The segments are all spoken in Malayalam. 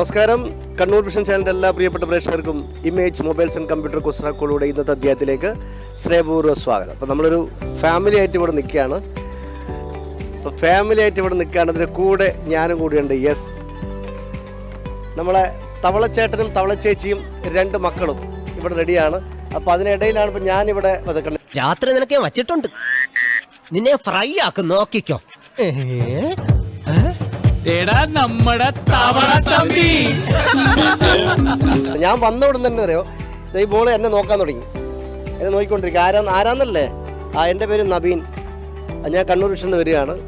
നമസ്കാരം. കണ്ണൂർ വിഷൻ ചാനലിന്റെ എല്ലാ പ്രിയപ്പെട്ട പ്രേക്ഷകർക്കും ഇമേജ് മൊബൈൽസ് ആൻഡ് കമ്പ്യൂട്ടർ കുസ്രാക്കോളുടെ ഇന്നത്തെ അധ്യായത്തിലേക്ക് സ്നേഹപൂർവ സ്വാഗതം. അപ്പോൾ നമ്മളൊരു ഫാമിലി ആയിട്ട് ഇവിടെ നിൽക്കുകയാണ്. അപ്പോൾ ഫാമിലി ആയിട്ട് ഇവിടെ നിൽക്കുകയാണ്. അതിന്റെ കൂടെ ഞാനും കൂടിയുണ്ട്. യെസ് നമ്മളെ തവളച്ചേട്ടനും തവളച്ചേച്ചിയും രണ്ട് മക്കളും ഇവിടെ റെഡിയാണ്. അപ്പോൾ അതിനിടയിലാണ് ഇപ്പോൾ ഞാനിവിടെ വന്നിട്ടുണ്ട് രാത്രി നിനക്ക് വച്ചിട്ടുണ്ട്. നിന്നെ ഫ്രൈ ആക്കും. നോക്കിക്കോ? എടാ നമ്മടെ തവള തമ്പി. ഞാൻ വന്ന ഉടൻ തന്നെ അറിയോ? ഈ ബോൾ എന്നെ നോക്കാൻ തുടങ്ങി. എന്നെ നോക്കിക്കൊണ്ടിരിക്കുക. ആരാ ആരാന്നല്ലേ? ആ എന്റെ പേര് നബീൻ. ഞാൻ കണ്ണൂർ വിഷന്ന് വരികയാണ്.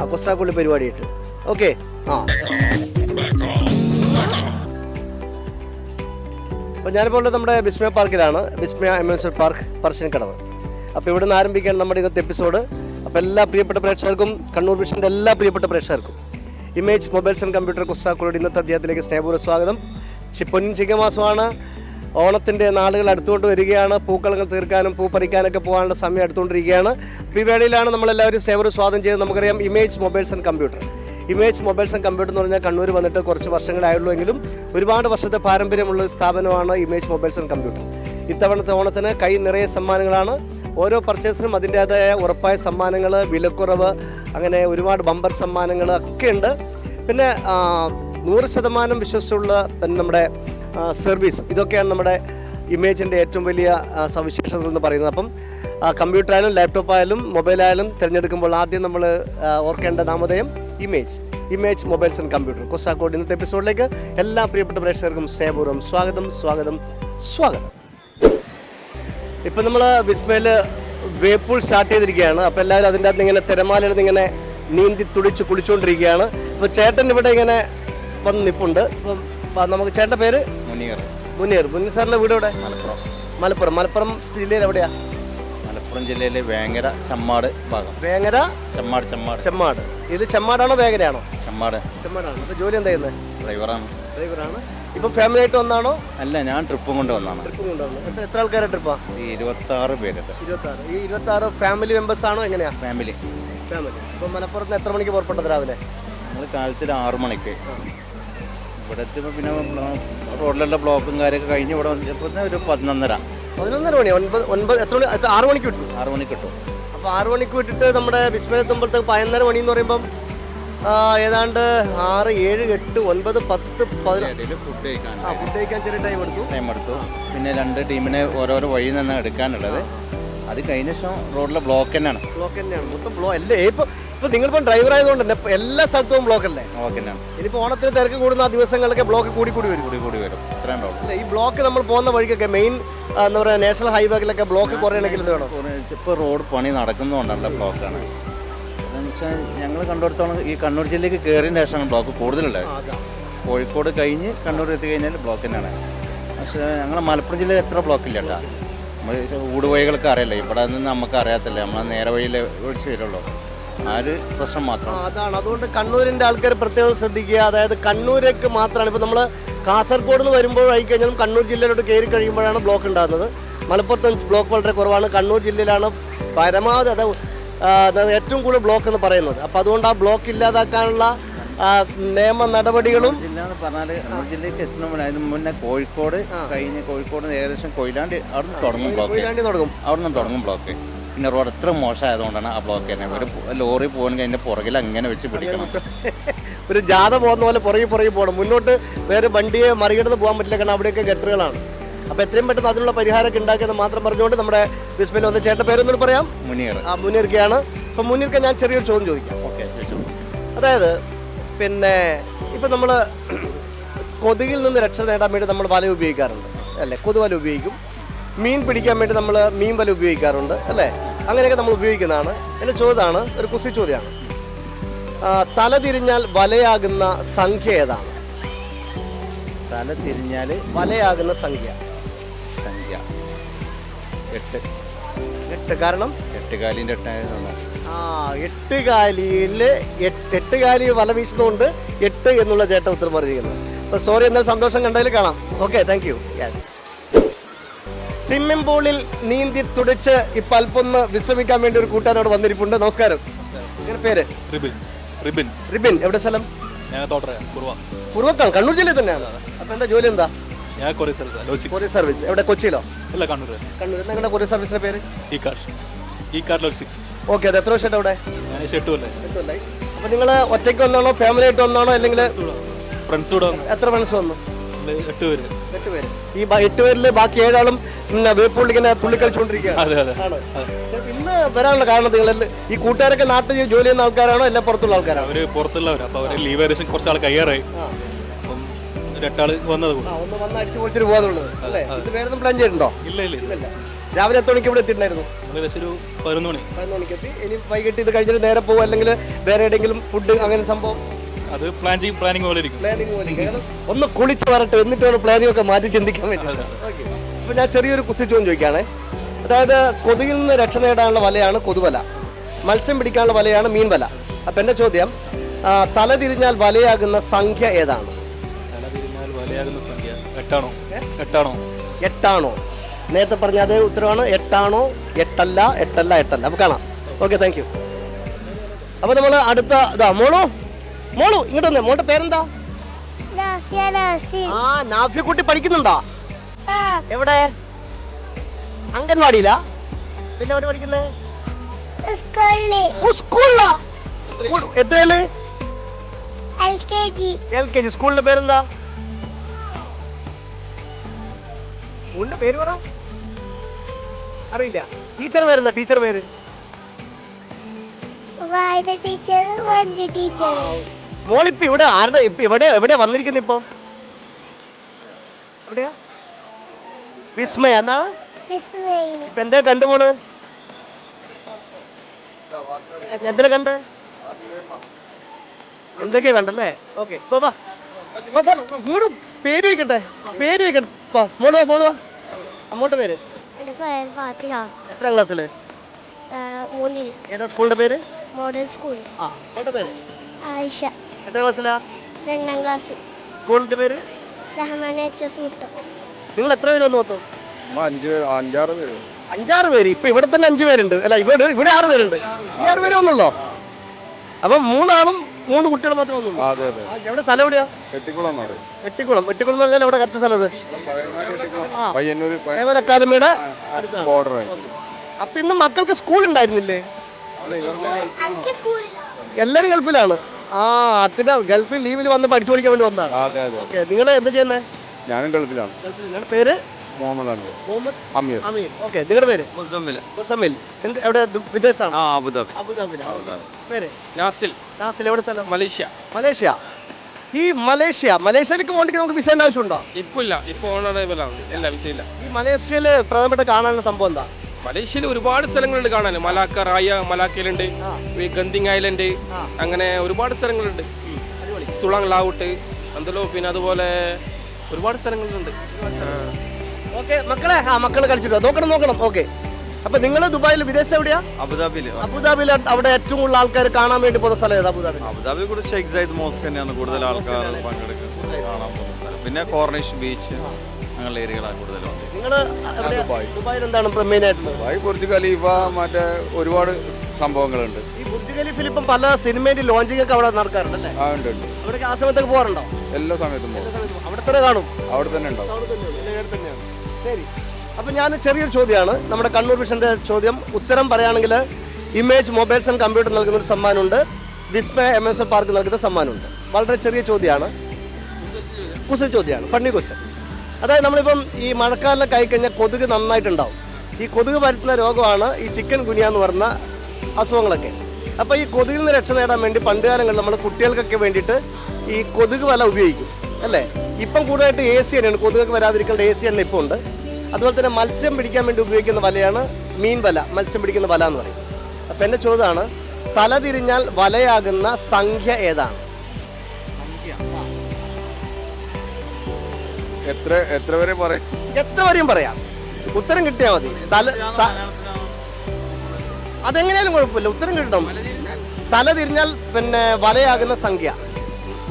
ആ കൊസ്റ്റാക്കുള്ളി പരിപാടിയിട്ട് ഓക്കെ. ആ. അപ്പോൾ ഞാനിപ്പോൾ നമ്മുടെ Bismaya പാർക്കിലാണ്. Bismaya amusement park Parassinikkadavu. അപ്പോൾ ഇവിടെ നിന്ന് ആരംഭിക്കുകയാണ് നമ്മുടെ ഇന്നത്തെ എപ്പിസോഡ് അപ്പോൾ എല്ലാ പ്രിയപ്പെട്ട പ്രേക്ഷകർക്കും കണ്ണൂർ വിഷന്റെ എല്ലാ പ്രിയപ്പെട്ട പ്രേക്ഷകർക്കും. ഇമേജ് മൊബൈൽസ് ആൻഡ് കമ്പ്യൂട്ടർ കുസ്റ്റാക്കുകളുടെ ഇന്നത്തെ അധ്യായത്തിലേക്ക് സ്നേഹപൂർവ സ്വാഗതം. ചിപ്പൊൻ ചിങ്ങമാസമാണ് ഓണത്തിന്റെ നാളുകൾ അടുത്തുകൊണ്ട് വരികയാണ്. പൂക്കളങ്ങൾ തീർക്കാനും പൂ പറിക്കാനൊക്കെ പോകാനുള്ള സമയം അടുത്തുകൊണ്ടിരിക്കുകയാണ്. അപ്പോൾ ഈ വേളയിലാണ് നമ്മളെല്ലാവരും സേവർ സ്വാദം ചെയ്ത് നമുക്കറിയാം image mobiles and computer. Image mobiles and computer എന്ന് പറഞ്ഞാൽ കണ്ണൂർ വന്നിട്ട് കുറച്ച് വർഷങ്ങളായുള്ളൂ എങ്കിലും ഒരുപാട് വർഷത്തെ പാരമ്പര്യമുള്ള ഒരു സ്ഥാപനമാണ് ഇമേജ് മൊബൈൽസ് ആൻഡ് കമ്പ്യൂട്ടർ. ഇത്തവണത്തെ ഓണത്തിന് കൈ നിറയെ സമ്മാനങ്ങളാണ്. ഓരോ പർച്ചേസിനും അതിന്റേതായ ഉറപ്പായ സമ്മാനങ്ങൾ വിലക്കുറവ് അങ്ങനെ ഒരുപാട് ബമ്പർ സമ്മാനങ്ങൾ ഒക്കെ ഉണ്ട്. പിന്നെ നൂറ് ശതമാനം വിശ്വസിച്ചുള്ള പിന്നെ നമ്മുടെ സർവീസ് ഇതൊക്കെയാണ് നമ്മുടെ ഇമേജിന്റെ ഏറ്റവും വലിയ സവിശേഷതകൾ എന്ന് പറയുന്നത്. അപ്പം കമ്പ്യൂട്ടറായാലും ലാപ്ടോപ്പായാലും മൊബൈലായാലും തിരഞ്ഞെടുക്കുമ്പോൾ ആദ്യം നമ്മൾ ഓർക്കേണ്ട നാമധേയം image image mobiles and computer കൊസാക്കോട് ഇന്നത്തെ എപ്പിസോഡിലേക്ക് എല്ലാ പ്രിയപ്പെട്ട പ്രേക്ഷകർക്കും സ്നേഹപൂർവം സ്വാഗതം സ്വാഗതം സ്വാഗതം. ഇപ്പം നമ്മൾ വിസ്മയിൽ വേപ്പൂൾ സ്റ്റാർട്ട് ചെയ്തിരിക്കുകയാണ്. അപ്പോൾ എല്ലാവരും അതിന്റെ അകത്ത് ഇങ്ങനെ തിരമാലയിൽ ഇങ്ങനെ നീന്തി തുടിച്ച് കുളിച്ചുകൊണ്ടിരിക്കുകയാണ് അപ്പോൾ ചേട്ടൻ ഇവിടെ ഇങ്ങനെ വന്ന് നിൽപ്പുണ്ട് അപ്പം നമുക്ക് ചേട്ടന്റെ പേര്? മുനീർ. മുനീർ. മുനീർ സാറിന്റെ വീട് എവിടെ? മലപ്പുറം. മലപ്പുറം. മലപ്പുറം ജില്ലയിൽ എവിടെയാ? മലപ്പുറം ജില്ലയിലെ വേങ്ങര ചമ്മാട് ഭാഗം. വേങ്ങര ചമ്മാട് ചമ്മാട്. ചെമ്മാട്. ഇത് ചമ്മാടാണോ വേങ്ങരയാണോ? ചമ്മാട്. ചെമ്മാടാണ്. അപ്പോൾ ജോലി എന്താ ചെയ്യുന്നത് ഡ്രൈവറാണ്. ഡ്രൈവറാണ്. ഇപ്പം ഫാമിലി ആയിട്ട് വന്നാണോ? അല്ല ഞാൻ ട്രിപ്പും കൊണ്ട് വന്നാണ്. ട്രിപ്പ് കൊണ്ടുവന്നു എത്ര എത്ര ആൾക്കാരുടെ ട്രിപ്പാ ഈ ഇരുപത്തി ആറ് പേരുണ്ട് ഈ ഇരുപത്താറ് ഫാമിലി മെമ്പേഴ്സ് ആണോ എങ്ങനെയാ? ഫാമിലി ഫാമിലി ഇപ്പൊ മലപ്പുറത്ത് നിന്ന് എത്ര മണിക്ക് പുറപ്പെട്ടത് രാവിലെ? ഞങ്ങൾ കാലത്തിൽ ആറു മണിക്ക്. ഇവിടെ എത്തുമ്പോൾ പിന്നെ റോഡിലുള്ള ബ്ലോക്കും കാര്യമൊക്കെ കഴിഞ്ഞ് ഇവിടെ വന്നപ്പോൾ ഒരു പതിനൊന്നര. പതിനൊന്നര മണി. ഒൻപത് ഒൻപത് എത്ര മണി? ആറ് മണിക്ക് വിട്ടു. ആറ് മണിക്ക് കിട്ടും അപ്പോൾ ആറ് മണിക്ക് വിട്ടിട്ട് നമ്മുടെ വിസ്മയത്തുമ്പോഴത്തേക്ക് പതിനൊന്നര മണി എന്ന് പറയുമ്പം ആ, ഏതാണ്ട് ആറ് ഏഴ് എട്ട് ഒൻപത് പത്ത് ഫുഡ് കഴിക്കാൻ ആ ഫുഡ് കഴിക്കാൻ ചെറിയ ടൈം എടുത്തു. ടൈം എടുത്തു. പിന്നെ രണ്ട് ടീമിനെ ഓരോരോ വഴി നിന്നാണ് എടുക്കാനുള്ളത്. അത് കഴിഞ്ഞ ശേഷം റോഡിലെ ബ്ലോക്ക് തന്നെയാണ്. ബ്ലോക്ക് തന്നെയാണ്. മൊത്തം ബ്ലോക്ക് അല്ലേ ഇപ്പൊ ഇപ്പൊ നിങ്ങളിപ്പം ഡ്രൈവർ ആയതുകൊണ്ട് തന്നെ എല്ലാ സ്ഥലത്തും ബ്ലോക്ക് അല്ലേ? ബ്ലോക്ക് തന്നെയാണ്. ഇനിയിപ്പോ ഓണത്തിന് തിരക്ക് കൂടുന്ന ആ ദിവസങ്ങളിലൊക്കെ ബ്ലോക്ക് കൂടി കൂടി വരും. കൂടി കൂടി വരും. ഇത്രയും ഉണ്ടാവും അല്ല ഈ ബ്ലോക്ക് നമ്മൾ പോകുന്ന വഴിക്കൊക്കെ മെയിൻ എന്താ പറയുക നാഷണൽ ഹൈവേയിലൊക്കെ ബ്ലോക്ക് കുറയണമെങ്കിൽ ഇപ്പൊ വേണം? ഇപ്പോൾ റോഡ് പണി നടക്കുന്നതുകൊണ്ടല്ല ബ്ലോക്കാണ്. വെച്ചാൽ ഞങ്ങൾ കണ്ടിടത്തോളം ഈ കണ്ണൂർ ജില്ലയ്ക്ക് കയറിയതിന് ശേഷമാണ് ബ്ലോക്ക് കൂടുതലുള്ളത് കോഴിക്കോട് കഴിഞ്ഞ് കണ്ണൂർ എത്തി കഴിഞ്ഞാൽ ബ്ലോക്ക് തന്നെയാണ്. പക്ഷേ ഞങ്ങൾ മലപ്പുറം ജില്ലയിൽ എത്ര ബ്ലോക്കില്ല കേട്ടോ. നമ്മൾ ഊടുവഴികളൊക്കെ അറിയില്ല? ഇവിടെ നിന്ന് നമുക്ക് അറിയാത്തില്ല നമ്മൾ നേരെ വഴിയിൽ ഒഴിച്ച് വരുള്ളൂ. ആ ഒരു പ്രശ്നം മാത്രം. അതാണ്. അതുകൊണ്ട് കണ്ണൂരിന്റെ ആൾക്കാർ പ്രത്യേകം ശ്രദ്ധിക്കുക. അതായത് കണ്ണൂരേക്ക് മാത്രമാണ് ഇപ്പോൾ നമ്മൾ കാസർഗോഡ് നിന്ന് വരുമ്പോൾ ആയി കഴിഞ്ഞാലും കണ്ണൂർ ജില്ലയിലോട്ട് കയറി കഴിയുമ്പോഴാണ് ബ്ലോക്ക് ഉണ്ടാകുന്നത്. മലപ്പുറത്ത് ബ്ലോക്ക് വളരെ കുറവാണ്. കണ്ണൂർ ജില്ലയിലാണ് പരമാവധി അത് അതായത് ഏറ്റവും കൂടുതൽ ബ്ലോക്ക് എന്ന് പറയുന്നത്. അപ്പോൾ അതുകൊണ്ട് ആ ബ്ലോക്ക് ഇല്ലാതാക്കാനുള്ള നിയമ നടപടികളും ജില്ല എന്ന് പറഞ്ഞാൽ കണ്ണൂർ ജില്ലയ്ക്ക് അതിന് മുന്നേ കോഴിക്കോട് കഴിഞ്ഞ് കോഴിക്കോട് ഏകദേശം കൊയിലാണ്ടി അവിടെ നിന്ന് തുടങ്ങും ബ്ലോക്ക്. തുടങ്ങും. അവിടെ നിന്ന് തുടങ്ങും ബ്ലോക്ക്. പിന്നെ റോഡ് എത്ര മോശമായതുകൊണ്ടാണ് ആ ബ്ലോക്ക് തന്നെ. ഒരു ലോറി പോകണമെങ്കിൽ അതിന്റെ പുറകിൽ അങ്ങനെ വെച്ച് പിടിക്കണം. ഒരു ജാഥ പോകുന്ന പോലെ പുറകെ പുറകെ പോകണം. മുന്നോട്ട് വേറെ വണ്ടിയെ മറികടന്ന് പോകാൻ പറ്റില്ല കാരണം അവിടെയൊക്കെ ഗട്ടറുകളാണ്. അപ്പോൾ എത്രയും പെട്ടെന്ന് അതിനുള്ള പരിഹാരമൊക്കെ ഉണ്ടാക്കിയത് മാത്രം പറഞ്ഞുകൊണ്ട് നമ്മുടെ ബിസ്മിൽ വന്ന ചേട്ടൻ പേരൊന്നും പറയാം. മുനീർ. ആ മുനീർക്കയാണ് അപ്പം മുനീർക്ക് ഞാൻ ചെറിയൊരു ചോദ്യം ചോദിക്കാം. ഓക്കെ അതായത് പിന്നെ ഇപ്പം നമ്മൾ കൊതുകിൽ നിന്ന് രക്ഷ നേടാൻ വേണ്ടി നമ്മൾ വല ഉപയോഗിക്കാറുണ്ട് അല്ലേ? കൊതുവല ഉപയോഗിക്കും. മീൻ പിടിക്കാൻ വേണ്ടി നമ്മൾ മീൻ വല ഉപയോഗിക്കാറുണ്ട് അല്ലേ? അങ്ങനെയൊക്കെ നമ്മൾ ഉപയോഗിക്കുന്നതാണ്. എന്റെ ചോദ്യമാണ് ഒരു കുസി ചോദ്യമാണ്. തല തിരിഞ്ഞാൽ വലയാകുന്ന സംഖ്യ ഏതാണ്? തല തിരിഞ്ഞാൽ വലയാകുന്ന സംഖ്യ. എട്ട്. എട്ട് കാരണം? എട്ട് കാലിന്റെ എട്ടായതാണ് ആ എട്ട് കാലിയിൽ എട്ട് എട്ട് കാലി വല വീശുന്നതുകൊണ്ട് എട്ട് എന്നുള്ള ചേട്ടൻ ഉത്തരം പറഞ്ഞിരിക്കുന്നത് അപ്പോൾ സോറി എന്നാൽ സന്തോഷം കണ്ടതിൽ കാണാം. ഓക്കെ താങ്ക് യു സ്വിമ്മിംഗ് പൂളിൽ നീന്തി തുടിച്ച് ഇപ്പം അല്പം ഒന്ന് വിശ്രമിക്കാൻ വേണ്ടി ഒരു കൂട്ടുകാരോട് വന്നിരിപ്പുണ്ട്. നമസ്കാരം. ഇങ്ങനെ പേര്? റിബിൻ. റിബിൻ. റിബിൻ എവിടെ സ്ഥലം? ഞാൻ തോട്ടറ കുറുവ. പൂർവക്കാണ് കണ്ണൂർ ജില്ലയിൽ തന്നെയാണ്. അപ്പൊ എന്താ ജോലി എന്താ? ഞാൻ courier service logics courier service. എവിടെ? കൊച്ചിയിലോ? അല്ല കണ്ണൂർ കണ്ണൂർ നിങ്ങളുടെ കൊറിയർ സർവീസിന്റെ പേര്? ഈ കാർ. ഈ കാർ ലോജിക്സ് ഓക്കെ അത് എത്ര വർഷമായിട്ട് അവിടെ? ഞാൻ എട്ട് കൊല്ലേ അപ്പൊ നിങ്ങൾ ഒറ്റയ്ക്ക് വന്നാണോ ഫാമിലി ആയിട്ട് വന്നാണോ അല്ലെങ്കിൽ ഫ്രണ്ട്സ് കൂടെ വന്നു. എത്ര ഫ്രണ്ട്സ് വന്നു? എട്ട് പേര്. എട്ട് പേര്. ഈ എട്ട് പേരിൽ ബാക്കി ഏഴാളും പിന്നെ വേപ്പുള്ളി ഇങ്ങനെ തുള്ളി കളിച്ചുകൊണ്ടിരിക്കുകയാണ്. അതെ അതെ. ആണോ? ചിലപ്പോ ഇന്ന് വരാനുള്ള കാരണം നിങ്ങൾ ഈ കൂട്ടുകാരൊക്കെ നാട്ടിൽ ജോലി ചെയ്യുന്ന ആൾക്കാരാണോ? അല്ല പുറത്തുള്ള ആൾക്കാരാണ്? അവർ പുറത്തുള്ളവരാ. അപ്പൊ അവർ ലീവ് ഏകദേശം കുറച്ച് ആൾ കയ്യാറായി. രണ്ടാൾ വന്നത് ആ ഒന്ന് വന്ന് അടിച്ചു പൊളിച്ചിട്ട് അല്ലേ? ഇത് വേറെ പ്ലാൻ ചെയ്തിട്ടുണ്ടോ? ഇല്ല ഇല്ല ഇല്ല. ഇല്ല. രാവിലെ എത്ര മണിക്ക് ഇവിടെ എത്തിയിട്ടുണ്ടായിരുന്നു? നമ്മൾ ഏകദേശം ഒരു പതിനൊന്ന് മണി. പതിനൊന്ന് മണിക്ക് എത്തി. ഇനി വൈകിട്ട് ഇത് കഴിഞ്ഞിട്ട് നേരെ പോകും അല്ലെങ്കിൽ വേറെ എവിടെയെങ്കിലും ഫുഡ് അങ്ങനെ സംഭവം? അത് പ്ലാൻ ചെയ്യും പ്ലാനിങ് പോലെ ഇരിക്കും. പ്ലാനിങ് പോലെ കാരണം ഒന്ന് കുളിച്ച് വരട്ടെ എന്നിട്ട് വേണം പ്ലാനിങ് ഒക്കെ മാറ്റി ചിന്തിക്കാൻ വേണ്ടി. ഓക്കെ അപ്പോൾ ഞാൻ ചെറിയൊരു കുസി ചോദ്യം ചോദിക്കുകയാണേ. അതായത് കൊതുകിൽ നിന്ന് രക്ഷ നേടാനുള്ള വലയാണ് കൊതുവല. മത്സ്യം പിടിക്കാനുള്ള വലയാണ് മീൻവല. അപ്പം എന്റെ ചോദ്യം ആ, തല തിരിഞ്ഞാൽ വലയാകുന്ന സംഖ്യ ഏതാണ്? വലയാകുന്ന സംഖ്യ എട്ടാണോ? എട്ടാണോ? എട്ടാണോ? നേരത്തെ പറഞ്ഞ അതേ ഉത്തരവാണ്. എട്ടാണോ? എട്ടല്ല എട്ടല്ല എട്ടല്ല. അപ്പോൾ കാണാം. ഓക്കെ താങ്ക് യു അപ്പോൾ നമ്മൾ അടുത്ത ഇതാ മോളു. മോളു ഇങ്ങോട്ട് വന്നേ. മോളുടെ പേരെന്താ? നാഫിയ ആ നാഫിയക്കുട്ടി പഠിക്കുന്നുണ്ടോ? ആ. എവിടെ? അംഗൻവാടിയിലാ? പിന്നെ എവിടെ പഠിക്കുന്നേ? സ്കൂളിൽ. എത്രയിൽ എൽ കെ ജി. സ്കൂളിന്റെ പേരെന്താ? സ്കൂളിന്റെ പേര് പറ. അറിയില്ല. ടീച്ചർ പേരെന്താ ടീച്ചർ പേര്? മോളിപ്പോ ഇവിടെ ആരുടെ ഇപ്പൊ ഇവിടെ എവിടെ വന്നിരിക്കുന്നു ഇപ്പൊ? എവിടെയാ? വിസ്മയ എന്നാ? ഇപ്പൊ എന്താ കണ്ടു മോൾ? എന്തിനാ കണ്ട്? എന്തൊക്കെയാ കണ്ടല്ലേ? ഓക്കെ ഇങ്ങോട്ട് പേര് വെക്കട്ടെ. പേര് വെക്കട്ടെ. മോൾ വാ, മോൾ വാ. അങ്ങോട്ട് പേര്? എത്ര ക്ലാസ്സിൽ ഏതാ സ്കൂളിന്റെ പേര്? Modern school. ആ അങ്ങോട്ട് പേര്? ആയിഷ. എത്രാം ക്ലാസ്സിലാ? രണ്ടാം ക്ലാസ്. സ്കൂളിന്റെ പേര്? റഹ്മാൻ എച്ച് എസ് മുട്ട. നിങ്ങൾ എത്ര പേര് വന്നു മൊത്തം? അഞ്ച് അഞ്ചാറ് പേര്. അഞ്ചാറ് പേര്. ഇപ്പൊ ഇവിടെ തന്നെ അഞ്ചു പേരുണ്ട്. അല്ല ഇവിടെ ഇവിടെ ആറ് പേരുണ്ട്. ഈ ആറ് പേര് വന്നുള്ളോ? അപ്പൊ മൂന്നാളും മൂന്ന് കുട്ടികൾ മാത്രമേ വന്നുള്ളൂ അതെ അതെ. എവിടെ സ്ഥലം എവിടെയാ? എട്ടിക്കുളം നാട്. വെട്ടിക്കുളം വെട്ടിക്കുളം എന്ന് പറഞ്ഞാൽ എവിടെ? കറക്റ്റ് സ്ഥലത്ത് പയ്യന്നൂര് ഏവൽ അക്കാദമിയുടെ ബോർഡർ അപ്പൊ ഇന്ന് മക്കൾക്ക് സ്കൂൾ ഉണ്ടായിരുന്നില്ലേ? എല്ലാരും ഗൾഫിലാണ്. ആ അതിന്റെ ഗൾഫിൽ ലീവിൽ വന്ന് പഠിച്ചു പഠിക്കാൻ വേണ്ടി വന്നതാണ് അതെ അതെ ഓക്കെ നിങ്ങൾ എന്താ ചെയ്യുന്നത് ഞാനും ഗൾഫിലാണ്. നിങ്ങളുടെ പേര്? മുഹമ്മദ് അമീർ. അമീർ. ഓക്കെ നിങ്ങളുടെ പേര്? മുസമ്മിൽ. എന്ത് എവിടെ? വിദേശത്താണ് ആ അബുദാബി. അബുദാബിയിലാണ് പേര്? നാസിൽ. നാസിൽ എവിടെ സ്ഥലം? മലേഷ്യ. മലേഷ്യ. ഈ മലേഷ്യ മലേഷ്യയിലേക്ക് പോകണമെങ്കിൽ നമുക്ക് വിസേന്റെ ആവശ്യമുണ്ടോ ഇപ്പൊ ഇല്ല ഇപ്പൊ ഓൺ അറൈവലാണ് ഇല്ല വിസയില്ല. ഈ മലേഷ്യയിൽ പ്രധാനപ്പെട്ട കാണാനുള്ള സംഭവം എന്താ? മലേഷ്യയിൽ ഒരുപാട് സ്ഥലങ്ങളുണ്ട് കാണാൻ മലാക്ക റായ മലാക്കയിലുണ്ട്. ഗന്തിങ് ഐലൻഡ്. അങ്ങനെ ഒരുപാട് സ്ഥലങ്ങളുണ്ട്. സ്തുളാങ് ലാവുട്ട് എന്തല്ലോ പിന്നെ അതുപോലെ ഒരുപാട് സ്ഥലങ്ങളുണ്ട്. ആ. ഓക്കെ മക്കളെ ആ മക്കൾ കളിച്ചിട്ടോ നോക്കണം നോക്കണം. ഓക്കെ. അപ്പൊ നിങ്ങൾ ദുബായിൽ വിദേശം എവിടെയാ? അബുദാബിയിൽ അബുദാബിയിൽ അവിടെ ഏറ്റവും കൂടുതൽ ആൾക്കാർ കാണാൻ വേണ്ടി പോകുന്ന സ്ഥലം ഏതാ അബുദാബി അബുദാബി കൂടെ ഷെയ്ഖ് സയ്യിദ് മോസ്ക് തന്നെയാണ് കൂടുതൽ ആൾക്കാർ പങ്കെടുക്കുന്നത് കാണാൻ പോകുന്ന സ്ഥലം. പിന്നെ കോർണിഷ് ബീച്ച് അങ്ങനെയുള്ള ഏരിയകളാണ് ദുബായിൽ എന്താണ് മെയിൻ ആയിട്ടുള്ളത്? ദുബായ് ബുർജ് ഖലീഫ മറ്റേ ഒരുപാട് സംഭവങ്ങളുണ്ട്. ഈ ബുർജ് ഖലീഫിൽ ഇപ്പം പല സിനിമയുടെ ലോഞ്ചിങ് ഒക്കെ അവിടെ നടക്കാറുണ്ട് ആ ഉണ്ട് ആ സമയത്തൊക്കെ പോകാറുണ്ടോ? എല്ലാ സമയത്തും പോകും. അവിടെ തന്നെ കാണും? അവിടെ തന്നെ ഉണ്ടാവും. അവിടെ തന്നെയാണ്. ശരി. അപ്പം ഞാൻ ചെറിയൊരു ചോദ്യമാണ്. നമ്മുടെ കണ്ണൂർ വിഷന്റെ ചോദ്യം. ഉത്തരം പറയുകയാണെങ്കിൽ ഇമേജ് മൊബൈൽസ് ആൻഡ് കമ്പ്യൂട്ടർ നൽകുന്ന ഒരു സമ്മാനമുണ്ട്. Vismaya M S A park നൽകുന്ന സമ്മാനമുണ്ട്. വളരെ ചെറിയ ചോദ്യമാണ്. കുസ ചോദ്യമാണ്. ഫണ്ണി ക്വസ്റ്റ്യൻ അതായത് നമ്മളിപ്പം ഈ മഴക്കാലം കൈ കഴിഞ്ഞാൽ കൊതുക് നന്നായിട്ടുണ്ടാവും. ഈ കൊതുക് പരത്തുന്ന രോഗമാണ് ഈ ചിക്കൻ ഗുനിയ എന്ന് പറഞ്ഞ അസുഖങ്ങളൊക്കെ. അപ്പോൾ ഈ കൊതുകിൽ നിന്ന് രക്ഷ നേടാൻ വേണ്ടി പണ്ട് കാലങ്ങളിൽ നമ്മൾ കുട്ടികൾക്കൊക്കെ വേണ്ടിയിട്ട് ഈ കൊതുക് വല ഉപയോഗിക്കും. അല്ലേ? ഇപ്പം കൂടുതലായിട്ട് എ സി തന്നെയാണ്. കൊതുകൊക്കെ വരാതിരിക്കേണ്ട എ സി തന്നെ ഇപ്പോൾ ഉണ്ട്. അതുപോലെ തന്നെ മത്സ്യം പിടിക്കാൻ വേണ്ടി ഉപയോഗിക്കുന്ന വലയാണ് മീൻ വല. മത്സ്യം പിടിക്കുന്ന വല എന്ന് പറയും. അപ്പം എന്റെ ചോദ്യമാണ് തലതിരിഞ്ഞാൽ വലയാകുന്ന സംഖ്യ ഏതാണ്? എത്ര എത്ര വരെ പറയാം എത്ര വരെയും പറയാം. ഉത്തരം കിട്ടിയാൽ മതി. തല അതെങ്ങനെയാലും കുഴപ്പമില്ല. ഉത്തരം കിട്ടണം. തല തിരിഞ്ഞാൽ പിന്നെ വലയാകുന്ന സംഖ്യ.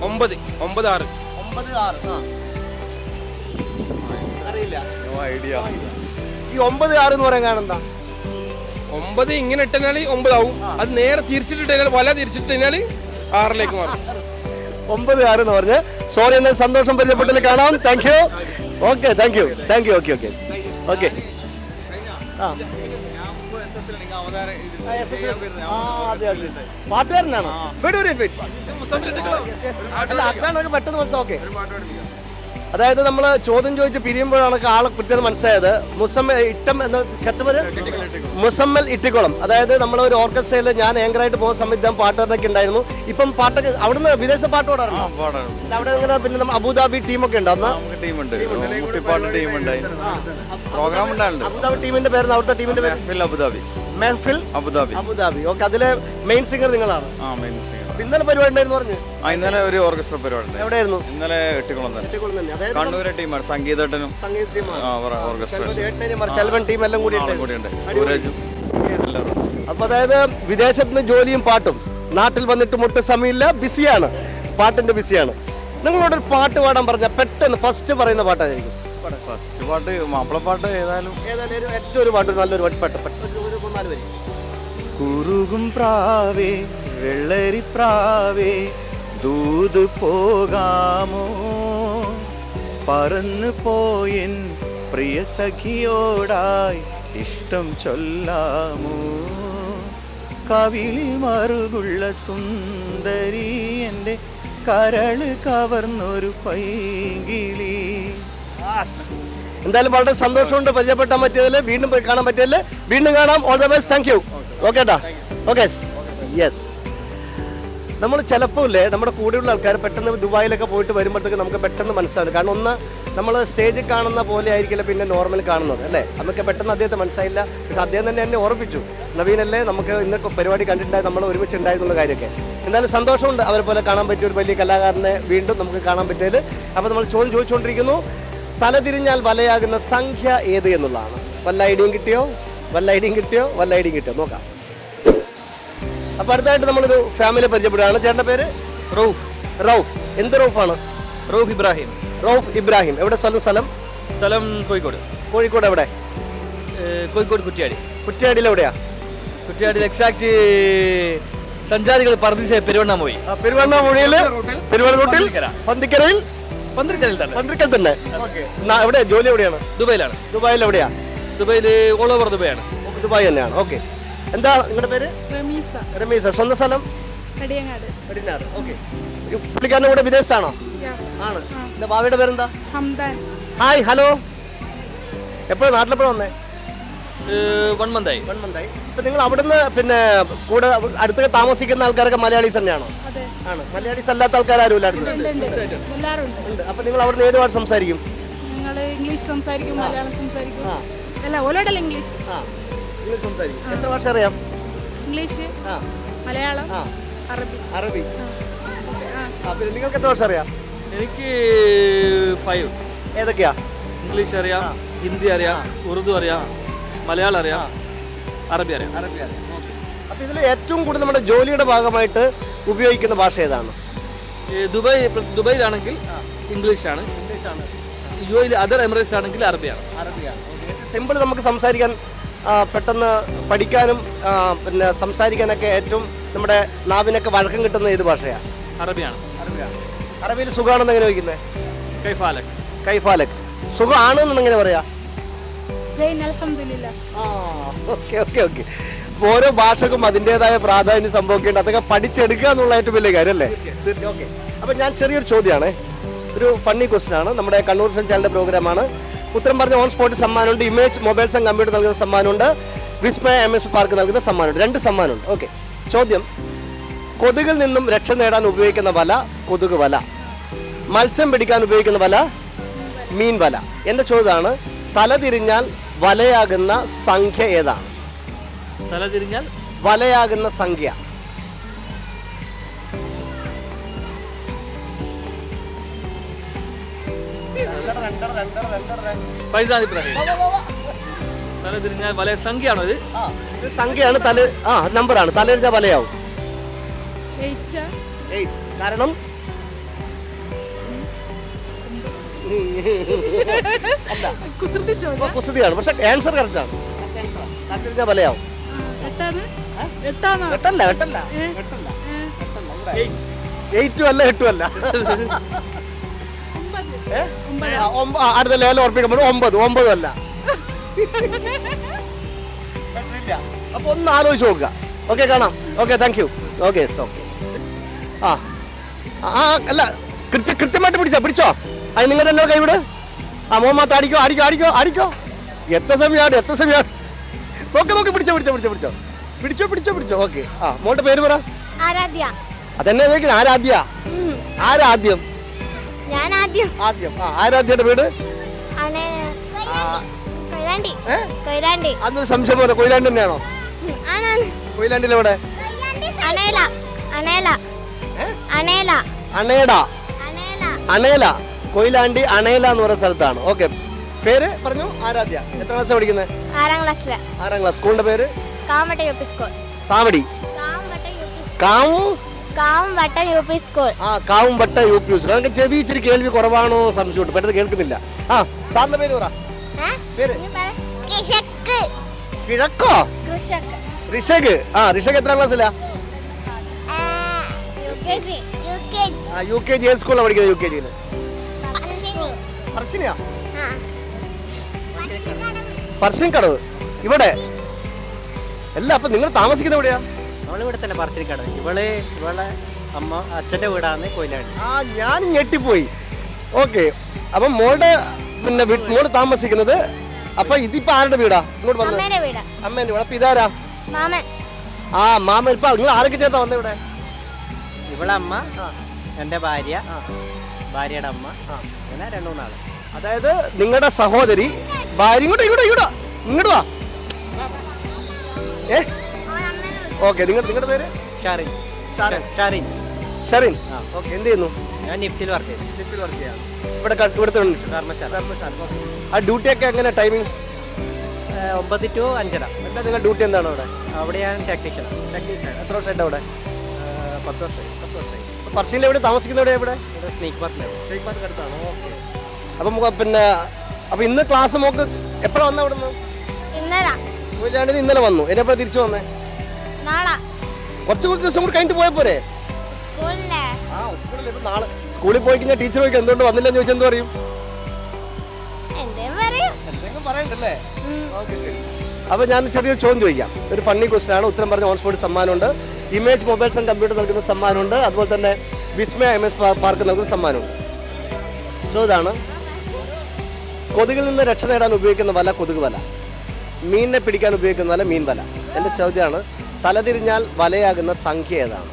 ഒമ്പത്. ഒമ്പത് ആറ് ഒമ്പത് ആറ് ആ. അറിയില്ല. ഐഡിയ. ഈ ഒമ്പത് ആറ് എന്ന് പറയാൻ കാരണം എന്താ? ഒമ്പത് ഇങ്ങനെ ഇട്ടാൽ ഒമ്പതാവും അത് നേരെ തിരിച്ചിട്ട് വല തിരിച്ചിട്ട് ആറിലേക്ക് മാറും. ഒമ്പത് ആറ് എന്ന് പറഞ്ഞ്. സോറി എന്നാൽ സന്തോഷം പരിചയപ്പെട്ടതിൽ കാണാം. Thank you okay thank you thank you okay okay okay ആ. പാട്ടുകാരനാണോ? വെയിറ്റ്. അല്ല, അതാണ്? ഒരു പെട്ടെന്ന് മനസ്സിലാക്കേ. ഓക്കെ അതായത് നമ്മൾ ചോദ്യം ചോദിച്ച് പിരിയുമ്പോഴാണ് ആളെ കൃത്യം മനസ്സിലായത്. മുസമ്മൽ ഇട്ടം എന്ന കറ്റമര് മുസമ്മൽ ഇട്ടിക്കുളം. അതായത് നമ്മൾ ഒരു ഓർക്കസ്ട്രയിൽ ഞാൻ ഏങ്കറായിട്ട് പോകുന്ന സമയത്ത് ഞാൻ പാട്ടുകാരനൊക്കെ ഉണ്ടായിരുന്നു. ഇപ്പം പാട്ടൊക്കെ അവിടുന്ന് വിദേശ പാട്ട് പാടാറുണ്ട്? അവിടെ അങ്ങനെ പിന്നെ നമ്മ അബുദാബി ടീമൊക്കെ ഉണ്ട് അന്ന്? നമുക്ക് ടീമുണ്ട്. മുട്ടിപ്പാട്ട് പ്രോഗ്രാം അബുദാബി ടീമിന്റെ പേര് അവിടുത്തെ ടീമിന്റെ പേര്? Abu Dhabi. Mehfil Abu Dhabi. Abu Dhabi. Okay അതിലെ മെയിൻ സിംഗർ നിങ്ങളാണ്. ആ മെയിൻ സിംഗർ ഇന്നലെ പരിപാടി ഉണ്ടായിരുന്നു പറഞ്ഞു. ആ ഇന്നലെ ഒരു ഓർക്കസ്ട്ര പരിപാടി ഉണ്ടായി. എവിടെയായിരുന്നു? ഇന്നലെ എട്ടിക്കുളം തന്നെ. കുട്ടിക്കുളം തന്നെ. അതായത് കണ്ണൂരെ ടീമാണ് സംഗീതട്ടനും സംഗീത ടീമാണ്. ആ ഓർക്കസ്ട്ര. ശെൽവൻ ടീം എല്ലാം കൂടി ആളും കൂടിയുണ്ട്. സൂരജും എല്ലാവരും. അപ്പൊ അതായത് വിദേശത്ത് നിന്ന് ജോലിയും പാട്ടും. നാട്ടിൽ വന്നിട്ട് മുട്ട സമയമില്ല ബിസിയാണ്. പാട്ടിന്റെ ബിസിയാണ്. നിങ്ങളോട് ഒരു പാട്ട് പാടാൻ പറഞ്ഞ പെട്ടെന്ന് ഫസ്റ്റ് പറയുന്ന പാട്ടായിരിക്കും. ഫസ്റ്റ് പാട്ട് മാപ്പിളപ്പാട്ട് ഏതായാലും. ഏതായാലും ഒരു ഏറ്റവും ഒരു പാട്ട് നല്ലൊരു പാട്ട് പെട്ടെന്ന് പെട്ടെന്ന് ഒരു മൂന്നാൽ വരി. കുറുകും പ്രാവേ വെള്ളരി പ്രാവേ ദൂത് പോകാമോ? പറന്നു പോയൻ പ്രിയ സഖിയോടായി ഇഷ്ടം ചൊല്ലാമോ? കവിളി മറുകുള്ള സുന്ദരി എന്റെ കരൾ കവർന്നൊരു പൈകിളി എന്തായാലും വളരെ സന്തോഷമുണ്ട് പരിചയപ്പെട്ടാൻ പറ്റിയതിൽ വീണ്ടും കാണാൻ പറ്റിയതിൽ വീണ്ടും കാണാം. All the best thank you okay okay yes നമ്മൾ ചിലപ്പോൾ ഇല്ലേ നമ്മുടെ കൂടെയുള്ള ആൾക്കാർ പെട്ടെന്ന് ദുബായിലൊക്കെ പോയിട്ട് വരുമ്പോഴത്തേക്ക് നമുക്ക് പെട്ടെന്ന് മനസ്സിലാവും. കാരണം ഒന്ന് നമ്മൾ സ്റ്റേജിൽ കാണുന്ന പോലെ ആയിരിക്കില്ല പിന്നെ നോർമൽ കാണുന്നത് അല്ലേ? നമുക്ക് പെട്ടെന്ന് അദ്ദേഹത്തെ മനസ്സിലായില്ല. പക്ഷെ അദ്ദേഹം തന്നെ എന്നെ ഓർമ്മിച്ചു നവീനല്ലേ നമുക്ക് ഇന്ന് പരിപാടി കണ്ടിട്ടുണ്ടായി നമ്മൾ ഒരുമിച്ച് ഉണ്ടായിരുന്നുള്ള കാര്യമൊക്കെ. എന്നാലും സന്തോഷമുണ്ട് അവരെ പോലെ കാണാൻ പറ്റിയ ഒരു വലിയ കലാകാരനെ വീണ്ടും നമുക്ക് കാണാൻ പറ്റിയതിൽ അപ്പോൾ നമ്മൾ ചോദ്യം ചോദിച്ചുകൊണ്ടിരിക്കുന്നു തലതിരിഞ്ഞാൽ വലയാകുന്ന സംഖ്യ ഏത് എന്നുള്ളതാണ്? വല്ല ഐഡിയും കിട്ടിയോ? വല്ല ഐഡിയും കിട്ടിയോ? വല്ല ഐഡിയും കിട്ടിയോ? നോക്കാം. അപ്പൊ അടുത്തായിട്ട് നമ്മളൊരു ഫാമിലി പരിചയപ്പെടുകയാണ്. ചേട്ടന്റെ പേര്? റൌഫ്. റൌഫ്. എന്ത് റൌഫാണ്? റൌഫ് ഇബ്രാഹിം. റൌഫ് ഇബ്രാഹിം. എവിടെ സ്ഥലം? സ്ഥലം? സ്ഥലം കോഴിക്കോട്. കോഴിക്കോട് എവിടെ? കോഴിക്കോട് കുറ്റിയാടി. കുറ്റിയാടിയിൽ എവിടെയാ? കുറ്റിയാടിയിൽ എക്സാക്ട് സഞ്ചാരികൾ പറഞ്ഞു പെരുവണ്ണാമൊഴി. പെരുവണ്ണാമൊഴിയിൽ പെരുവണ്ണ റൂട്ടിൽ. പന്തിക്കര. പന്തിക്കരയിൽ? പന്ത്രണ്ടിൽ തന്നെ. പന്തിക്കൽ തന്നെ. എവിടെയാ എവിടെ? ജോലി എവിടെയാണ്? ദുബൈയിലാണ്. ദുബായിൽ എവിടെയാ? ദുബായിൽ ഓൾ ഓവർ ദുബായാണ്. ദുബായ് തന്നെയാണ്. ഓക്കെ. എന്താ നിങ്ങളുടെ പേര്? റമീസ. രമീസ സ്വന്തം സ്ഥലം? കടിയങ്ങാട്. കടിയങ്ങാട്. ഓക്കെ. പുള്ളിക്കാരന്റെ കൂടെ വിദേശത്താണോ? ആണ്. എന്താ ഭാവിയുടെ പേരെന്താ? ഹംദാൻ. Hi hello. എപ്പോഴും നാട്ടിലെപ്പോഴും വന്നേ? വൺ വൺ മന്തായി ഇപ്പൊ നിങ്ങൾ അവിടുന്ന് പിന്നെ കൂടെ അടുത്തൊക്കെ താമസിക്കുന്ന ആൾക്കാരൊക്കെ മലയാളീസ് തന്നെയാണോ? അതെ. ആണ്. മലയാളീസ് അല്ലാത്ത ആൾക്കാരും ഇല്ല ഉണ്ട് ഉണ്ട്. ഉണ്ട് ഉണ്ട്. അപ്പൊ നിങ്ങൾ അവിടുന്ന് ഏത് ഭാഷ സംസാരിക്കും? ഇംഗ്ലീഷ് സംസാരിക്കും മലയാളം സംസാരിക്കും. അല്ല ഓലോടല്ല ഇംഗ്ലീഷ്? ആ. നിങ്ങൾ സംസാരിക്കും. എത്ര ഭാഷ അറിയാം? ഇംഗ്ലീഷ് ആ. മലയാളം ആ. അറബി. അറബി. ആ. പിന്നെ നിങ്ങൾക്ക് എത്ര ഭാഷ അറിയാം? എനിക്ക് ഫൈവ് ഏതൊക്കെയാ? ഇംഗ്ലീഷ് അറിയാം ഹിന്ദി അറിയാം ഉറുദു അറിയാം മലയാളം അറിയാം അറബി അറിയാം. അറബി അറിയാം. അപ്പൊ ഇതിൽ ഏറ്റവും കൂടുതൽ നമ്മുടെ ജോലിയുടെ ഭാഗമായിട്ട് ഉപയോഗിക്കുന്ന ഭാഷ ഏതാണ്? ദുബായ് ഇംഗ്ലീഷ് ഇംഗ്ലീഷാണ്. യു എയിൽ അതർ എമിറേറ്റ്സ് ആണെങ്കിൽ അറബിയാണ്. അറബിയാണ്. സിമ്പിൾ നമുക്ക് സംസാരിക്കാൻ പെട്ടെന്ന് പഠിക്കാനും പിന്നെ സംസാരിക്കാനൊക്കെ ഏറ്റവും നമ്മുടെ നാവിനൊക്കെ വഴക്കം കിട്ടുന്ന ഏത് ഭാഷയാണ് അറബിയാണ്. അറബിയാണ്. അറബിയിൽ സുഖമാണെന്ന് എങ്ങനെ ചോദിക്കുന്നത് കൈഫാലക്. കൈഫാലക്. സുഖമാണ് എങ്ങനെ പറയാ? ജൈൻ അൽഹംദുലില്ല. ആ ഓക്കെ ഓക്കെ ഓക്കെ. ഓരോ ഭാഷക്കും അതിന്റെതായ പ്രാധാന്യം സംഭവിക്കേണ്ട അതൊക്കെ പഠിച്ചെടുക്കുക എന്നുള്ള ഏറ്റവും വലിയ കാര്യം അല്ലേ ഓക്കെ. അപ്പം ഞാൻ ചെറിയൊരു ചോദ്യമാണ്. ഒരു ഫണ്ണി ക്വസ്റ്റ്യൻ ആണ്. നമ്മുടെ കണ്ണൂർ ഫിലിം ചാനലിന്റെ പ്രോഗ്രാമാണ് ഉത്തരം പറഞ്ഞ ഓൺ സ്പോട്ട് സമ്മാനമുണ്ട്. ഇമേജ് മൊബൈൽസ് ആൻഡ് കമ്പ്യൂട്ടർ നൽകുന്ന സമ്മാനമുണ്ട്. വിസ്മയ എം എസ് പാർക്ക് നൽകുന്ന സമ്മാനമുണ്ട്. രണ്ട് സമ്മാനമുണ്ട്. ഓക്കെ. ചോദ്യം. കൊതുകിൽ നിന്നും രക്ഷ നേടാൻ ഉപയോഗിക്കുന്ന വല കൊതുക് വല. മത്സ്യം പിടിക്കാൻ ഉപയോഗിക്കുന്ന വല മീൻ വല. എന്റെ ചോദ്യമാണ്. തലതിരിഞ്ഞാൽ വലയാകുന്ന സംഖ്യ ഏതാണ്? തലതിരിഞ്ഞാൽ വലയാകുന്ന സംഖ്യ. ഫൈസാൻ ഇബ്രാഹിം തല തിരിഞ്ഞ വല സംഖ്യയാണോ ഇത്? ഇത് സംഖ്യയാണ് തല ആ നമ്പറാണ്. തലരിഞ്ഞ വലയാവും. കാരണം? കുസൃതിയാണ് പക്ഷെ ആൻസർ കറക്റ്റ് ആണ്. തലരിഞ്ഞ വലയാവും? എയ്റ്റും അല്ല എട്ടും അല്ല. ഏ? ആ, ഒമ്പ- ആ, അടുത്ത ലേലം ഉറപ്പിക്കുമ്പോൾ ഒമ്പത്. ഒമ്പത് അല്ല. പറ്റില്ല. അപ്പൊ ഒന്ന് ആലോചിച്ച് നോക്കുക. ഓക്കെ കാണാം. Okay thank you okay stop ആ. ആ അല്ല കൃത്യ കൃത്യമായിട്ട് പിടിച്ചോ പിടിച്ചോ. അത് നിങ്ങൾ തന്നെ കൈവിട്? ആ മോമാത്ത അടിക്കോ അടിക്കോ അടിക്കോ അടിക്കോ. എത്ര സമയമാണ് എത്ര സമയമാണ്? നോക്ക് നോക്കി പിടിച്ചോ പിടിച്ചോ പിടിച്ചോ പിടിച്ചോ. പിടിച്ചോ പിടിച്ചോ പിടിച്ചോ. ഓക്കെ ആ മോളുടെ പേര് പറ. ആരാധ്യ. അതെന്നെ ചോദിക്കുന്നത് ആരാധ്യ. ആരാദ്യം ഞാൻ ആദ്യം ആദ്യം ആ ആരാധ്യയുടെ വീട്? ആണ് കൊയിലാണ്ടി. ഏ? കൊയിലാണ്ടി. അന്നൊരു സംശയം പോലെ കൊയിലാണ്ടി തന്നെയാണോ? ആണാണ് കൊയിലാണ്ടിലെവിടെ അണേല അണേല. അണേല. അണേട അണേല. അണേല. കൊയിലാണ്ടി അണേല എന്ന് പറയുന്ന സ്ഥലത്താണ്. ഓക്കെ. പേര് പറഞ്ഞു ആരാധ്യ. എത്ര ക്ലാസ് പഠിക്കുന്നത്? ആറാം ക്ലാസ്സിൽ. ആറാം ക്ലാസ്. സ്കൂളിന്റെ പേര്? Kavatta U P school. Thavadi. U P Kavum U P school. ആ കാവുംവട്ട യു പി യൂസ് കാരണം ചെവി ഇച്ചിരി കേൾവി കുറവാണോ സംശയമുണ്ട്. പെട്ടെന്ന് കേൾക്കുന്നില്ല. ആ സാറിന്റെ പേര് പറ. പേര്? കിഴക്ക് കിഴക്കോ കൃഷക്ക്. ഋഷക്. ആ ഋഷക് എത്രാം ക്ലാസ്സിലാ? U K G. U K G. ആ യു കെ ജി. ഏത് സ്കൂളിലാണ് പഠിക്കുന്നത് യു കെ ജിയിൽ അശ്വിനി ആ. പറശ്ശിനിക്കടവ്. ഇവിടെ? അല്ല അപ്പൊ നിങ്ങൾ താമസിക്കുന്നത് എവിടെയാ? നമ്മളിവിടെ തന്നെ പറശ്ശിനിക്കടവ് ഇവൾ ഇവളെ അമ്മ അച്ഛന്റെ വീടാന്ന് കൊയിലാണ് ആ ഞാൻ ഞെട്ടിപ്പോയി. ഓക്കെ അപ്പം മോളുടെ പിന്നെ വീ- മോൾ താമസിക്കുന്നത് അപ്പൊ ഇതിപ്പോ ആരുടെ വീടാ? ഇങ്ങോട്ട് വന്നത് അമ്മേന്റെ വീടാ. അമ്മേന്റെ വീട്. അപ്പൊ ഇതാരാ? മാമൻ. ആ മാമൻ ഇപ്പൊ നിങ്ങൾ ആരൊക്കെ ചേർത്താ വന്ന ഇവിടെ? ഇവളെ അമ്മ എന്റെ ഭാര്യ ഭാര്യയുടെ അമ്മ അങ്ങനെ രണ്ടു മൂന്നാൾ. അതായത് നിങ്ങളുടെ സഹോദരി ഭാര്യ ഇങ്ങോട്ട് ഇങ്ങോട്ട് ഇങ്ങോട്ട് ഇങ്ങോട്ട് വാ. ഏ? ഓക്കെ നിങ്ങൾ നിങ്ങളുടെ പേര്? ഷാറിൻ. ഷാറിൻ. ഷാറിൻ. ഷെറിൻ? ഓക്കെ. എന്ത് ചെയ്യുന്നു? ഞാൻ നിഫ്റ്റിൽ വർക്ക് ചെയ്തു നിഫ്റ്റിൽ വർക്ക് ചെയ്യാം. ഇവിടെ ഇവിടുത്തെ ഉണ്ട്. ധർമ്മശാല. ധർമ്മശാല. ആ ഡ്യൂട്ടി ഒക്കെ എങ്ങനെ? ടൈമിംഗ് ഒമ്പത് ടു അഞ്ചര. എന്താ നിങ്ങൾ ഡ്യൂട്ടി എന്താണ് അവിടെ? അവിടെ ഞാൻ ടെക്നീഷ്യൻ ടെക്നീഷ്യൻ എത്ര വർഷമായിട്ട് അവിടെ? പത്ത് വർഷമായി പത്ത് വർഷമായി പറശ്ശിനിൽ എവിടെ? താമസിക്കുന്നത് എവിടെ? ഇവിടെ? ഇവിടെ സ്നേക്ക് പാർക്കിലാണ് അപ്പം മു- പിന്നെ അപ്പൊ ഇന്ന് ക്ലാസ് നമുക്ക് എപ്പോഴാണ് വന്നു അവിടെ നിന്ന് ഇന്നലെ ഇന്നലെ വന്നു. എന്നെപ്പോഴാണ് തിരിച്ചു വന്നേ? നാളെ. കുറച്ച് കുറച്ച് ദിവസം കൂടി കഴിഞ്ഞിട്ട് പോയാൽ പോരെ? സ്കൂളിലെ? ആ സ്കൂളിൽ ഇപ്പൊ നാളെ സ്കൂളിൽ പോയി കഴിഞ്ഞാൽ ടീച്ചർ ചോദിക്കും എന്തുകൊണ്ട് വന്നില്ലെന്ന് ചോദിച്ചാൽ എന്ത് പറയും? എന്തേലും പറയും. എന്തെങ്കിലും പറയണ്ടല്ലേ? ഓക്കെ ശരി. അപ്പോൾ ഞാൻ ചെറിയൊരു ചോദ്യം ചോദിക്കാം. ഒരു ഫണ്ണി ക്വസ്റ്റൻ ആണ്. ഉത്തരം പറഞ്ഞ ഓൺ സ്പോട്ട് സമ്മാനമുണ്ട്. ഇമേജ് മൊബൈൽസ് ആൻഡ് കമ്പ്യൂട്ടർ നൽകുന്ന സമ്മാനമുണ്ട്. അതുപോലെ തന്നെ വിസ്മയ എംഎസ് പാർക്ക് നൽകുന്ന സമ്മാനമുണ്ട്. ചോദ്യമാണ്. കൊതുകിൽ നിന്ന് രക്ഷ നേടാൻ ഉപയോഗിക്കുന്ന വല കൊതുക് വല. മീനിനെ പിടിക്കാൻ ഉപയോഗിക്കുന്ന വല മീൻ വല. എന്റെ ചോദ്യമാണ് തലതിരിഞ്ഞാൽ വലയാകുന്ന സംഖ്യ ഏതാണ്?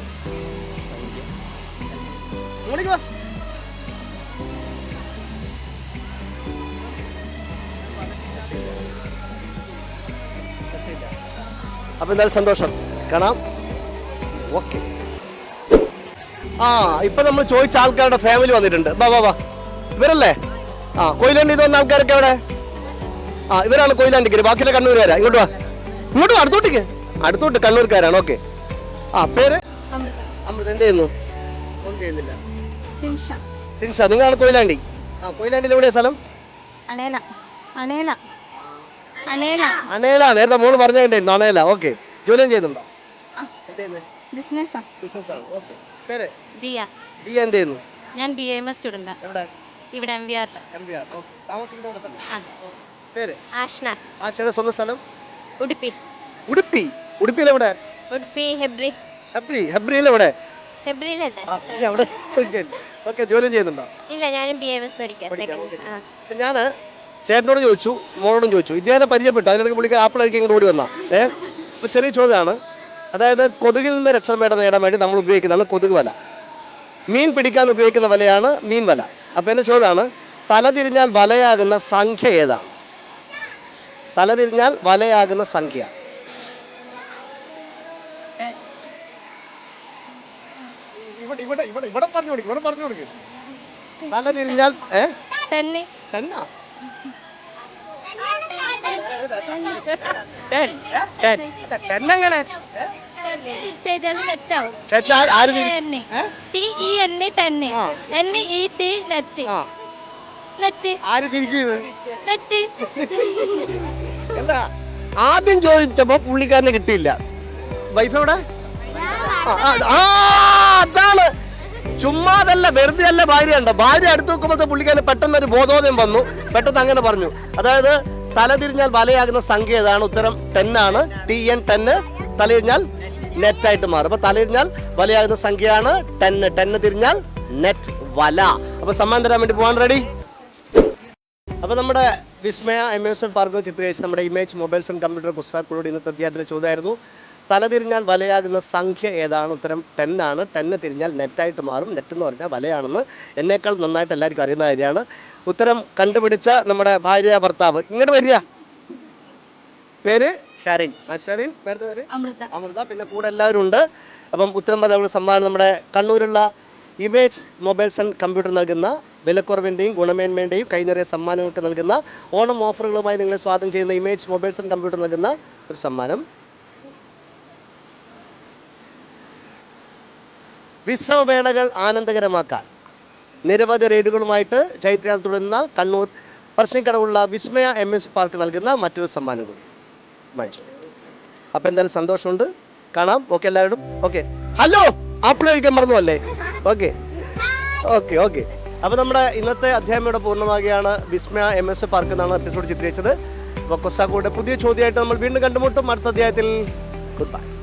അപ്പൊ എന്തായാലും സന്തോഷം. കാണാം. ഓക്കെ. ആ ഇപ്പൊ നമ്മൾ ചോദിച്ച ആൾക്കാരുടെ ഫാമിലി വന്നിട്ടുണ്ട്. വാ വാ വാ. ഇവരല്ലേ? ആ കൊയിലാണ്ടി വന്ന ആൾക്കാരൊക്കെ എവിടെ? ആ ഇവരാണ് കൊയിലാണ്ടിക്കര്. ബാക്കിയുള്ള കണ്ണൂർ വരാ ഇങ്ങോട്ട് വാ. ഇങ്ങോട്ട് വാ അടുത്തോട്ടേക്ക്. അടുത്തോട്ട് കണ്ണൂർക്കാരാണ് ഓക്കെ. ആ പേര്? അമൃത. എന്ത് ചെയ്യുന്നു? ഒന്നും ചെയ്യുന്നില്ല. സിൻഷ നിങ്ങളാണ് കൊയിലാണ്ടി? ആ കൊയിലാണ്ടിയിൽ എവിടെയാ സ്ഥലം? അണേല. അണേല. അണേല. അണേല നേരത്തെ മോൾ പറഞ്ഞിട്ടുണ്ടായിരുന്നു അണേല. ഓക്കെ. ജോലിയും ചെയ്യുന്നുണ്ടോ? ബിസിനസ്സാ. ബിസിനസ്സാണ് ഓക്കെ. പേര്? ദിയ. ദിയ എന്ത് ചെയ്യുന്നു? ഞാൻ ബി എം എസ് സ്റ്റുഡന്റാ എവിടെ? ഇവിടെ എം വി ആറിൽ എം ബി ആർ ഓക്കെ. അവിടെ തന്നെ ആ. പേര്? ആഷ്ന. ആശയുടെ സ്വന്തം സ്ഥലം? ഉടുപ്പി. ഉടുപ്പി. ഉടുപ്പിയിൽ എവിടെ ഉടുപ്പി ഹെബ്രി. ഹെബ്രി ഹെബ്രിയിൽ എവിടെ ഹെബ്രിയിലല്ലേ അവിടെ ഓക്കെ ജോലിയും ചെയ്യുന്നുണ്ടോ? ഇല്ല ഞാനും ബി എം എസ് പഠിക്കാം ചേട്ടനോട് ചോദിച്ചു മോളോടും ചോദിച്ചു. ഇദ്ദേഹത്തെ പരിചയപ്പെട്ടു. അതിനിടയ്ക്ക് പുള്ളിക്ക് ആപ്പിൾ കഴിക്കാൻ ഇങ്ങോട്ട് ഓടി വന്നാ. ഏ? അപ്പൊ ചെറിയ ചോദ്യമാണ്. അതായത് കൊതുകിൽ നിന്ന് രക്ഷപേട നേടാൻ വേണ്ടി നമ്മൾ ഉപയോഗിക്കുന്നതാണ് കൊതുക് വല. മീൻ പിടിക്കാൻ ഉപയോഗിക്കുന്ന വലയാണ് മീൻ വല. അപ്പൊ എന്റെ ചോദ്യമാണ് തല തിരിഞ്ഞാൽ വലയാകുന്ന സംഖ്യ ഏതാണ്? തല തിരിഞ്ഞാൽ വലയാകുന്ന സംഖ്യ. ഇവിടെ ഇവിടെ ഇവിടെ ഇവിടെ പറഞ്ഞു കൊടുക്കും ഇവിടെ പറഞ്ഞു കൊടുക്കും. തല തിരിഞ്ഞാൽ ഏ? തന്നെ. തന്നെ? എന്നെങ്ങനെ ചെയ്താൽ തെറ്റാവും. തെറ്റാ ആര് തിരി- ഏ? ടി ഇ എൻ ടെന്ന് ആ. N E T net. Net. ആര് നെറ്റ്. അല്ല ആദ്യം ചോദിച്ചപ്പോ പുള്ളിക്കാരനെ കിട്ടിയില്ല. വൈഫ് എവിടെ? അതാണ്. ചുമ്മാതല്ല വെറുതെ അല്ല ഭാര്യ ഉണ്ട് ഭാര്യ അടുത്ത് നോക്കുമ്പോഴത്തെ പുള്ളിക്കാരന് പെട്ടെന്ന് ഒരു ബോധോദയം വന്നു. പെട്ടെന്ന് അങ്ങനെ പറഞ്ഞു. അതായത് തലതിരിഞ്ഞാൽ വലയാകുന്ന സംഖ്യ ഏതാണ്? ഉത്തരം ടെൻ ആണ്. ടി എൻ ടെന്ന് തലതിരിഞ്ഞാൽ നെറ്റ് ആയിട്ട് മാറും. അപ്പൊ തലതിരിഞ്ഞാൽ വലയാകുന്ന സംഖ്യയാണ് ടെന്ന് ടെന്ന് തിരിഞ്ഞാൽ നെറ്റ് വല. അപ്പൊ സമ്മാനം തരാൻ വേണ്ടി പോകാൻ റെഡി അപ്പോൾ നമ്മുടെ Vismaya M S N park ചിത്രീകരിച്ച് നമ്മുടെ ഇമേജ് മൊബൈൽസ് ആൻഡ് കമ്പ്യൂട്ടർ പുസ്തകങ്ങളോട് ഇന്നത്തെ അധ്യായത്തിലെ ചോദ്യമായിരുന്നു. തല തിരിഞ്ഞാൽ വലയാകുന്ന സംഖ്യ ഏതാണ്? ഉത്തരം ടെൻ ആണ്. ടെന്ന് തിരിഞ്ഞാൽ നെറ്റായിട്ട് മാറും. നെറ്റ് എന്ന് പറഞ്ഞാൽ വലയാണെന്ന് എന്നേക്കാൾ നന്നായിട്ട് എല്ലാവർക്കും അറിയുന്ന കാര്യമാണ്. ഉത്തരം കണ്ടുപിടിച്ച നമ്മുടെ ഭാര്യ ഭർത്താവ്. ഇങ്ങോട്ട് വരിക. പേര്? ഷറിൻ ആ ഷറിൻ പേരുടെ പേര്? അമൃത. അമൃത. പിന്നെ കൂടെ എല്ലാവരും ഉണ്ട്. അപ്പം ഉത്തരം പറഞ്ഞ സമ്മാനം നമ്മുടെ കണ്ണൂരുള്ള ഇമേജ് മൊബൈൽസ് ആൻഡ് കമ്പ്യൂട്ടർ നൽകുന്ന വിലക്കുറവിന്റെയും ഗുണമേന്മയുടെയും കൈനിറിയ സമ്മാനങ്ങൾക്ക് നൽകുന്ന ഓണം ഓഫറുകളുമായി നിങ്ങളെ സ്വാഗതം ചെയ്യുന്ന ഇമേജ് മൊബൈൽസ് ആൻഡ് കമ്പ്യൂട്ടർ നൽകുന്ന ഒരു സമ്മാനം. വിശ്രമവേളകൾ ആനന്ദകരമാക്കാൻ. നിരവധി റെയ്ഡുകളുമായിട്ട് ചൈത്രയാൽ തുടരുന്ന കണ്ണൂർ പറശ്ശിനിക്കടവുള്ള വിസ്മയ എം എസ് പാർക്ക് നൽകുന്ന മറ്റൊരു സമ്മാനം കൂടി. അപ്പൊ അപ്പം എന്തായാലും സന്തോഷമുണ്ട്. കാണാം. ഓക്കെ എല്ലാവരും ഓക്കെ. ഹലോ! ആപ്പിൾ കഴിക്കാൻ മറന്നു അല്ലേ ഓക്കെ. Okay okay. അപ്പോൾ നമ്മുടെ ഇന്നത്തെ അധ്യായം ഇവിടെ പൂർണമാകുകയാണ് വിസ്മയ എം എസ് പാർക്ക് എന്നാണ് എപ്പിസോഡ് ചിത്രീകരിച്ചത്. അപ്പോൾ കൊസാക്കോയുടെ പുതിയ ചോദ്യമായിട്ട് നമ്മൾ വീണ്ടും കണ്ടുമുട്ടും. അടുത്ത അധ്യായത്തിൽ. Good bye